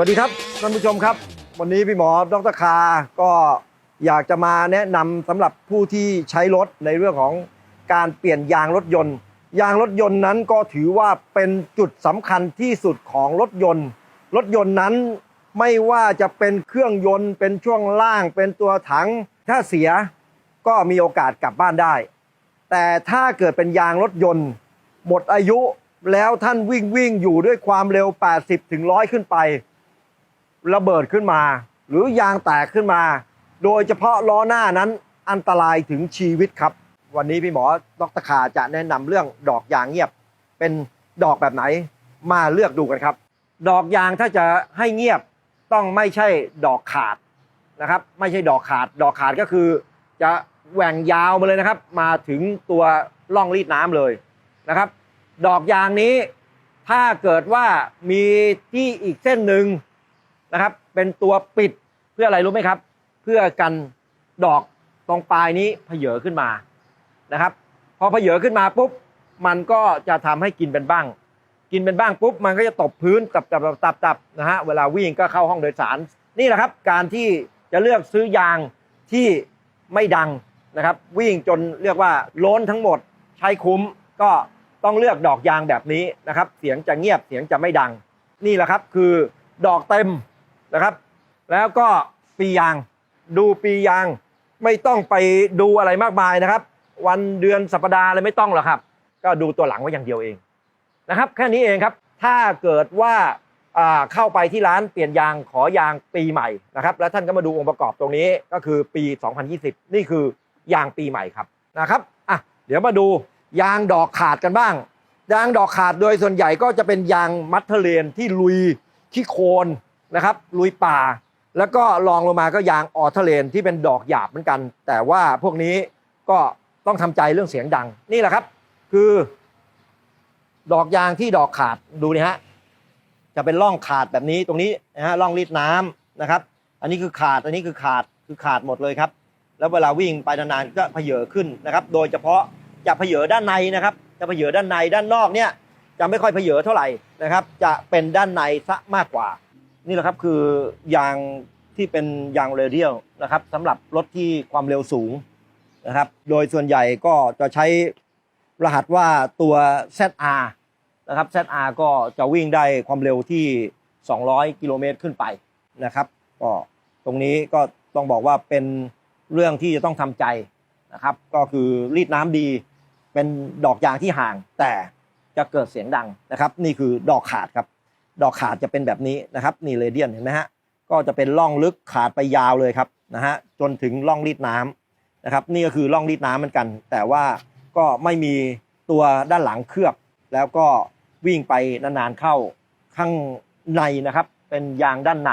วัสดีครับท่านผู้ชมครับ วันนี้พี่หมอดรคาก็อยากจะมาแนะนำสำหรับผู้ที่ใช้รถในเรื่องของการเปลี่ยนยางรถยนต์ ยางรถยนต์นั้นก็ถือว่าเป็นจุดสำคัญที่สุดของรถยนต์ รถยนต์นั้นไม่ว่าจะเป็นเครื่องยนต์ เป็นช่วงล่าง เป็นตัวถัง ถ้าเสียก็มีโอกาสกลับบ้านได้ แต่ถ้าเกิดเป็นยางรถยนต์ หมดอายุแล้วท่านวิ่งวิ่งอยู่ด้วยความเร็ว 80ถึง100 ขึ้นไป ระเบิดขึ้นมา หรือยางแตกขึ้นมา โดยเฉพาะล้อหน้านั้นอันตรายถึงชีวิตครับ วันนี้พี่หมอดรขาจะแนะนำเรื่องดอกยางเงียบ เป็นดอกแบบไหนมาเลือกดูกันครับ ดอกยางถ้าจะให้เงียบต้องไม่ใช่ดอกขาดนะครับ ไม่ใช่ดอกขาด ดอกขาดก็คือ จะแหว่งยาวมาเลยนะครับ มาถึงตัวร่องรีดน้ำเลยนะครับ ดอกยางนี้ถ้าเกิดว่ามีที่อีกเส้นหนึ่ง นะครับ เป็นตัวปิดเพื่ออะไรรู้ไหมครับ เพื่อกันดอกตรงปลายนี้เพเยอขึ้นมานะครับ พอเพเยอขึ้นมาปุ๊บมันก็จะทำให้กินเป็นบ้าง กินเป็นบ้างปุ๊บมันก็จะตบพื้นตับตับตับตับตับนะฮะเวลาวิ่งก็เข้าห้องโดยสารนี่แหละครับ การที่จะเลือกซื้อยางที่ไม่ดังนะครับ วิ่งจนเรียกว่าล้นทั้งหมดใช้คุ้มก็ต้องเลือกดอกยางแบบนี้นะครับ เสียงจะเงียบเสียงจะไม่ดัง นี่แหละครับคือดอกเต็ม นะครับ แล้วก็ปียางดูปียางไม่ต้องไปดูอะไรมากมายนะครับ วันเดือนสัปดาห์อะไรไม่ต้องหรอกครับ ก็ดูตัวหลังไว้อย่างเดียวเองนะครับ แค่นี้เองครับถ้าเกิดว่าเข้าไปที่ร้านเปลี่ยนยางขอยางปีใหม่นะครับ แล้วท่านก็มาดูองค์ประกอบตรงนี้ก็คือปี 2020 นี่คือยางปีใหม่ครับนะครับอะเดี๋ยวมาดูยางดอกขาดกันบ้าง ยางดอกขาดโดยส่วนใหญ่ก็จะเป็นยางมัทเทอร์เลนที่ลุยขี้โคลน นะครับลุยป่า แล้วก็รองลงมาก็ยางออเทอร์เลนที่เป็นดอกหยาบเหมือนกัน แต่ว่าพวกนี้ก็ต้องทำใจเรื่องเสียงดังนี่แหละครับ คือ ดอกยางที่ดอกขาดดูนี่ฮะจะเป็นร่องขาดแบบนี้ตรงนี้นะฮะร่องรีดน้ำนะครับ อันนี้คือขาดอันนี้คือขาดคือขาดหมดเลยครับ แล้วเวลาวิ่งไปนานๆก็เพเยอขึ้นนะครับ โดยเฉพาะจะเพเยอด้านในนะครับ จะเพเยอด้านในด้านนอกเนี่ยจะไม่ค่อยเพเยอเท่าไหร่นะครับ จะเป็นด้านในซะมากกว่า นี่แหละครับคือยางที่เป็นยางเรเดียลนะครับสำหรับรถที่ความเร็วสูงนะครับ โดยส่วนใหญ่ก็จะใช้รหัสว่าตัว ZR นะครับ ZR ก็จะวิ่งได้ความเร็วที่ 200 กิโลเมตรขึ้นไปนะครับก็ตรงนี้ก็ต้องบอกว่าเป็นเรื่องที่จะต้องทำใจนะครับ ก็คือรีดน้ำดีเป็นดอกยางที่ห่าง แต่จะเกิดเสียงดังนะครับ นี่คือดอกขาดครับ ดอกขาดจะเป็นแบบนี้นะครับนี่เรเดียนเห็นไหมฮะก็จะเป็นร่องลึกขาดไปยาวเลยครับนะฮะจนถึงร่องรีดน้ำนะครับ นี่ก็คือร่องรีดน้ำเหมือนกัน แต่ว่าก็ไม่มีตัวด้านหลังเคลือบ แล้วก็วิ่งไปนานๆเข้าข้างในนะครับ เป็นยางด้านใน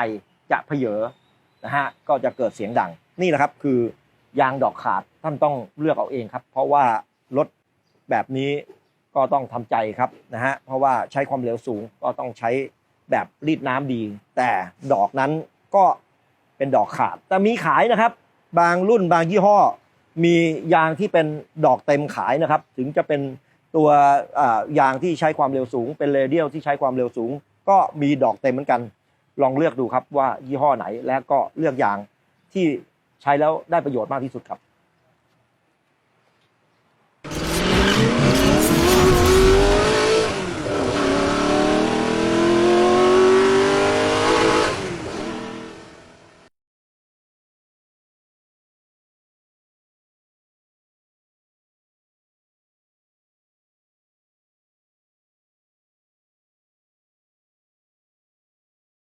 จะเพเยอนะฮะก็จะเกิดเสียงดังนี่แหละครับคือยางดอกขาดท่านต้องเลือกเอาเองครับ เพราะว่ารถแบบนี้ ก็ต้องทำใจครับนะฮะเพราะว่าใช้ความเร็วสูงก็ต้องใช้แบบรีดน้ำดี แต่ดอกนั้นก็เป็นดอกขาด แต่มีขายนะครับ บางรุ่นบางยี่ห้อ มียางที่เป็นดอกเต็มขายนะครับ ถึงจะเป็นตัวยางที่ใช้ความเร็วสูง เป็นเรเดียลที่ใช้ความเร็วสูง ก็มีดอกเต็มเหมือนกัน ลองเลือกดูครับว่ายี่ห้อไหนและก็เลือกยางที่ใช้แล้วได้ประโยชน์มากที่สุดครับ